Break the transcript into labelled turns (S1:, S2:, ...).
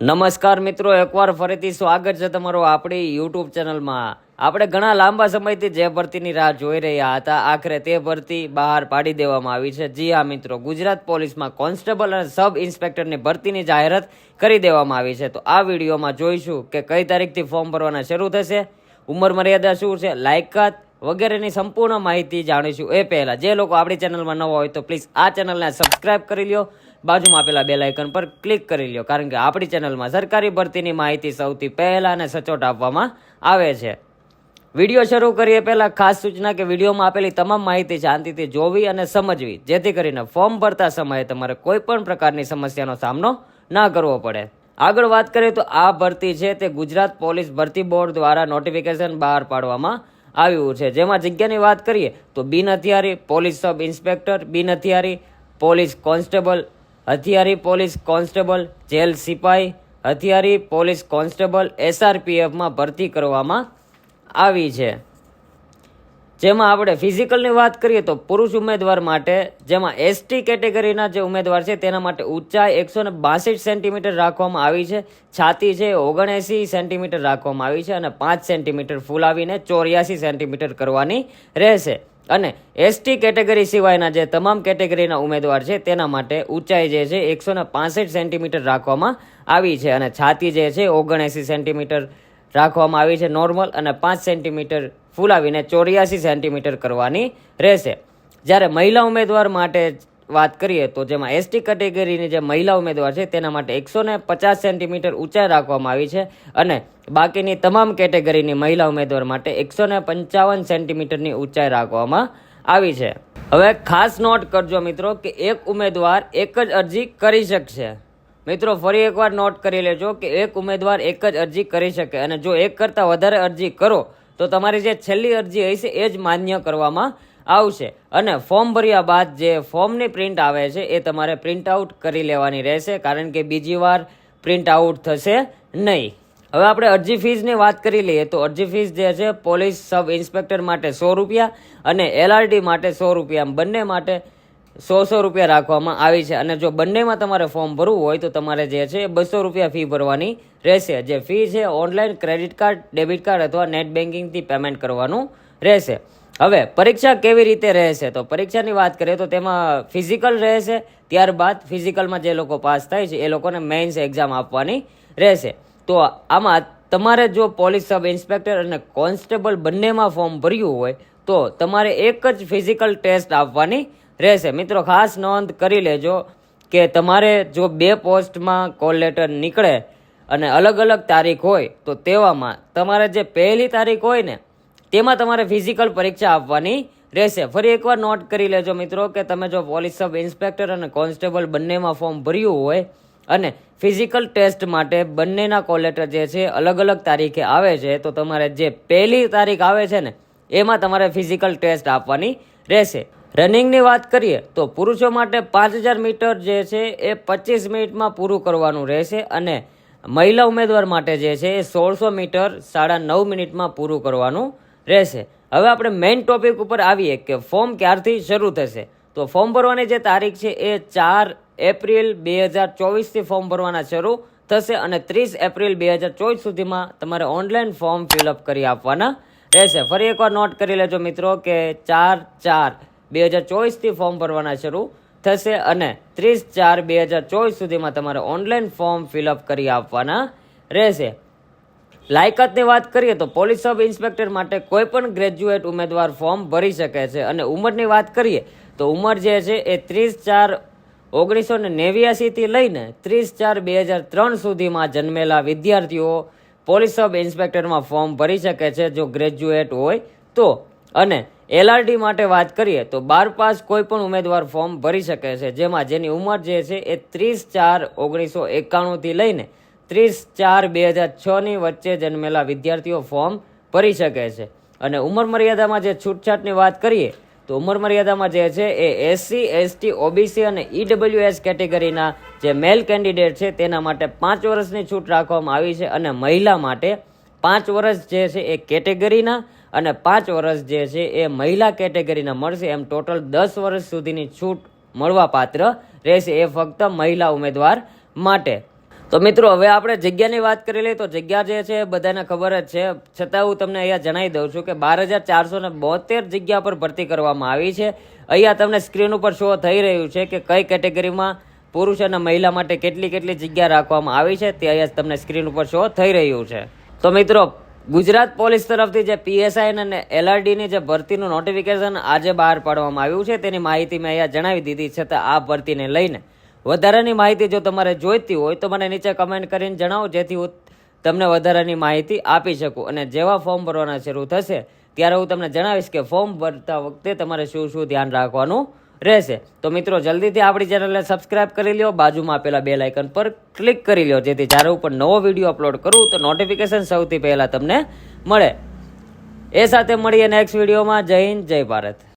S1: નમસ્કાર મિત્રો, એકવાર ફરીથી સ્વાગત છે તમારું આપણી યુટ્યુબ ચેનલમાં. આપણે ઘણા લાંબા સમયથી જે ભરતીની રાહ જોઈ રહ્યા હતા, આખરે તે ભરતી બહાર પાડી દેવામાં આવી છે. જી હા મિત્રો, ગુજરાત પોલીસમાં કોન્સ્ટેબલ અને સબ ઇન્સ્પેક્ટરની ભરતીની જાહેરાત કરી દેવામાં આવી છે. તો આ વિડીયોમાં જોઈશું કે કઈ તારીખથી ફોર્મ ભરવાના શરૂ થશે, ઉંમર મર્યાદા શું છે, લાયકાત વગેરેની સંપૂર્ણ માહિતી જાણીશું. એ પહેલાં, જે લોકો આપણી ચેનલમાં નવા હોય તો પ્લીઝ આ ચેનલને સબસ્ક્રાઈબ કરી લ્યો. બાજુમાં આપેલા બેલ આઇકન પર ક્લિક કરી લ્યો, કારણ કે આપણી ચેનલમાં સરકારી ભરતીની માહિતી સૌથી પહેલાં અને સચોટ આપવામાં આવે છે. વીડિયો શરૂ કરીએ પહેલાં ખાસ સૂચના કે વિડીયોમાં આપેલી તમામ માહિતી શાંતિથી જોવી અને સમજવી, જેથી કરીને ફોર્મ ભરતા સમયે તમારે કોઈપણ પ્રકારની સમસ્યાનો સામનો ના કરવો પડે. આગળ વાત કરીએ તો આ ભરતી છે તે ગુજરાત પોલીસ ભરતી બોર્ડ દ્વારા નોટિફિકેશન બહાર પાડવામાં આવ્યું છે. જેમાં જગ્યાની વાત કરીએ તો બિન હથિયારી પોલીસ સબ ઇન્સ્પેક્ટર બિન હથિયારી પોલીસ કોન્સ્ટેબલ હથિયારી પોલીસ કોન્સ્ટેબલ જેલ સિપાઈ, હથિયારી પોલીસ કોન્સ્ટેબલ એસઆરપીએફમાં ભરતી કરવામાં આવી છે. જેમાં આપણે ફિઝિકલની વાત કરીએ તો પુરુષ ઉમેદવાર માટે, જેમાં એસટી કેટેગરીના જે ઉમેદવાર છે તેના માટે ઊંચાઈ એકસો ને બાસઠ સેન્ટીમીટર રાખવામાં આવી છે, છાતી છે ઓગણએંસી સેન્ટીમીટર રાખવામાં આવી છે અને પાંચ સેન્ટીમીટર ફૂલાવીને ચોર્યાસી સેન્ટીમીટર કરવાની રહેશે. અને એસટી કેટેગરી સિવાયના જે તમામ કેટેગરીના ઉમેદવાર છે, તેના માટે ઊંચાઈ જે છે, એકસો ને સેન્ટીમીટર રાખવામાં આવી છે અને છાતી જે છે, ઓગણએંસી સેન્ટીમીટર રાખવામાં આવી છે, નોર્મલ અને પાંચ સેન્ટીમીટર ફૂલાવીને ચોર્યાસી સેન્ટીમીટર કરવાની રહેશે. જ્યારે મહિલા ઉમેદવાર માટે વાત કરીએ તો જેમાં એસટી કેટેગરીની જે મહિલા ઉમેદવાર છે, તેના માટે એકસો ને પચાસ સેન્ટીમીટર ઊંચાઈ રાખવામાં આવી છે અને બાકીની તમામ કેટેગરીની મહિલા ઉમેદવાર માટે એકસો ને પંચાવન સેન્ટીમીટરની ઊંચાઈ રાખવામાં આવી છે. હવે ખાસ નોટ કરજો મિત્રો કે એક ઉમેદવાર એક જ અરજી કરી શકશે. મિત્રો, ફરી એકવાર નોટ કરી લેજો કે એક ઉમેદવાર એક જ અરજી કરી શકે અને જો એક કરતાં વધારે અરજી કરો, તો તમારી જે છેલ્લી અરજી હશે, એ જ માન્ય કરવામાં આવશે. અને ફોર્મ ભર્યા બાદ જે ફોર્મની પ્રિન્ટ આવે છે, એ તમારે પ્રિન્ટ આઉટ કરી લેવાની રહેશે, કારણ કે બીજી વાર પ્રિન્ટ આઉટ થશે નહીં. હવે આપણે અરજી ફીઝની વાત કરી લઈએ તો અરજી ફીસ જે છે, પોલીસ સબ ઇન્સ્પેક્ટર માટે સો રૂપિયા અને એલઆરડી માટે સો રૂપિયા. બંને માટે સો સો રૂપિયા રાખવામાં આવી છે. અને જો બંનેમાં તમારે ફોર્મ ભરવું હોય તો તમારે જે છે બસો રૂપિયા ફી ભરવાની રહેશે. જે ફી છે, online credit card, debit card અથવા નેટ બેન્કિંગથી પેમેન્ટ કરવાનું રહેશે. હવે, પરીક્ષા કેવી રીતે રહેશે? તો પરીક્ષાની વાત કરીએ તો તેમાં ફિઝિકલ રહેશે, ત્યારબાદ ફિઝિકલમાં જે લોકો પાસ થાય છે, એ લોકોને મેઇન્સ એક્ઝામ આપવાની રહેશે. તો આમાં તમારે જો પોલીસ સબ ઇન્સ્પેક્ટર અને કોન્સ્ટેબલ બંનેમાં ફોર્મ ભર્યું હોય, તો તમારે એક જ ફિઝિકલ ટેસ્ટ આપવાની રહેશે. મિત્રો, ખાસ નોંધ કરી લેજો કે તમારે જો બે પોસ્ટમાં કોલ લેટર નીકળે અને અલગ અલગ તારીખ હોય, તો તેવામાં તમારે જે પહેલી તારીખ હોય ને તેમાં તમારે ફિઝિકલ પરીક્ષા આપવાની રહેશે. ફરી એકવાર નોટ કરી લેજો મિત્રો કે તમે જો પોલીસ સબ ઇન્સ્પેક્ટર અને કોન્સ્ટેબલ બંનેમાં ફોર્મ ભર્યું હોય અને ફિઝિકલ ટેસ્ટ માટે બંનેના કોલેટર જે છે અલગ અલગ તારીખે આવે છે, તો તમારે જે પહેલી તારીખ આવે છે ને, એમાં તમારે ફિઝિકલ ટેસ્ટ આપવાની રહેશે. રનિંગની વાત કરીએ, તો પુરુષો માટે પાંચ હજાર મીટર જે છે એ પચીસ મિનિટમાં પૂરું કરવાનું રહેશે અને મહિલા ઉમેદવાર માટે જે છે એ સોળસો મીટર સાડા નવ મિનિટમાં પૂરું કરવાનું રહેશે. હવે આપણે મેઇન ટોપિક ઉપર આવીએ કે ફોર્મ ક્યારથી શરૂ થશે. તો ફોર્મ ભરવાની જે તારીખ છે એ ચાર એપ્રિલ બે હજાર ચોવીસથી ફોર્મ ભરવાના શરૂ થશે અને ત્રીસ એપ્રિલ બે હજાર ચોવીસ સુધીમાં તમારે ઓનલાઈન ફોર્મ ફિલઅપ કરી આપવાના રહેશે. ફરી એકવાર નોટ કરી લેજો મિત્રો કે ચાર ચાર બે હજાર ચોવીસથી ફોર્મ ભરવાના શરૂ થશે અને ત્રીસ ચાર બે હજાર ચોવીસ સુધીમાં તમારે ઓનલાઈન ફોર્મ ફિલઅપ કરી આપવાના રહેશે. લાયકાતની વાત કરીએ તો પોલીસ સબ ઇન્સ્પેક્ટર માટે કોઈ પણ ગ્રેજ્યુએટ ઉમેદવાર ફોર્મ ભરી શકે છે. અને ઉંમરની વાત કરીએ તો ઉંમર જે છે એ ત્રીસ ચાર ઓગણીસો ને નેવ્યાસીથી લઈને ત્રીસ ચાર બે હજાર ત્રણ સુધીમાં જન્મેલા વિદ્યાર્થીઓ પોલીસ સબ ઇન્સ્પેક્ટરમાં ફોર્મ ભરી શકે છે જો ગ્રેજ્યુએટ હોય તો. અને એલઆરડી માટે વાત કરીએ તો બાર પાસ કોઈ પણ ઉમેદવાર ફોર્મ ભરી શકે છે. જેમાં જેની ઉંમર જે છે એ ત્રીસ ચાર ઓગણીસો એકાણુંથી લઈને ત્રીસ ચાર બે હજાર છની વચ્ચે જન્મેલા વિદ્યાર્થીઓ ફોર્મ ભરી શકે છે. અને ઉંમર મર્યાદામાં જે છૂટછાટની વાત કરીએ, તો ઉંમર મર્યાદામાં જે છે એ એસસી એસટી ઓબીસી અને ઈડબ્લ્યુએસ કેટેગરીના જે મેલ કેન્ડિડેટ છે, તેના માટે પાંચ વર્ષની છૂટ રાખવામાં આવી છે અને મહિલા માટે પાંચ વર્ષ જે છે એ કેટેગરીના અને પાંચ વર્ષ જે છે એ મહિલા કેટેગરીના મળશે. એમ ટોટલ દસ વર્ષ સુધીની છૂટ મળવા પાત્ર રહેશે. એ ફક્ત મહિલા ઉમેદવાર માટે. તો મિત્રો, હવે આપણે જગ્યાની વાત કરી લઈએ તો જગ્યા જે છે બધાને ખબર જ છે. છતાં હું તમને અહીંયા જણાવી દઉં છું કે બાર હજાર ચારસો ને બોતેર જગ્યા પર ભરતી કરવામાં આવી છે. અહીંયા તમને સ્ક્રીન ઉપર શો થઈ રહ્યું છે કે કઈ કેટેગરીમાં પુરુષ અને મહિલા માટે કેટલી કેટલી જગ્યા રાખવામાં આવી છે તે અહીંયા તમને સ્ક્રીન ઉપર શો થઈ રહ્યું છે. તો મિત્રો, ગુજરાત પોલીસ તરફથી જે પીએસઆઈ અને એલઆરડીની જે ભરતીનું નોટિફિકેશન આજે બહાર પાડવામાં આવ્યું છે તેની માહિતી મેં અહીંયા જણાવી દીધી છતાં આ ભરતીને લઈને વધારાની માહિતી જો તમારે જોઈતી હોય તો મને નીચે કમેન્ટ કરીને જણાવો, જેથી હું તમને વધારાની માહિતી આપી શકું. અને જેવા ફોર્મ ભરવાના શરૂ થશે, ત્યારે હું તમને જણાવીશ કે ફોર્મ ભરતા વખતે તમારે શું શું ધ્યાન રાખવાનું રહેશે. તો મિત્રો, જલ્દીથી આપણી ચેનલને સબસ્ક્રાઇબ કરી લ્યો. બાજુમાં આપેલા બે લાઇકન પર ક્લિક કરી લ્યો, જેથી જ્યારે હું પણ નવો વીડિયો અપલોડ કરું, તો નોટિફિકેશન સૌથી પહેલાં તમને મળે. એ સાથે મળીએ નેક્સ્ટ વિડીયોમાં જય હિન્દ, જય ભારત.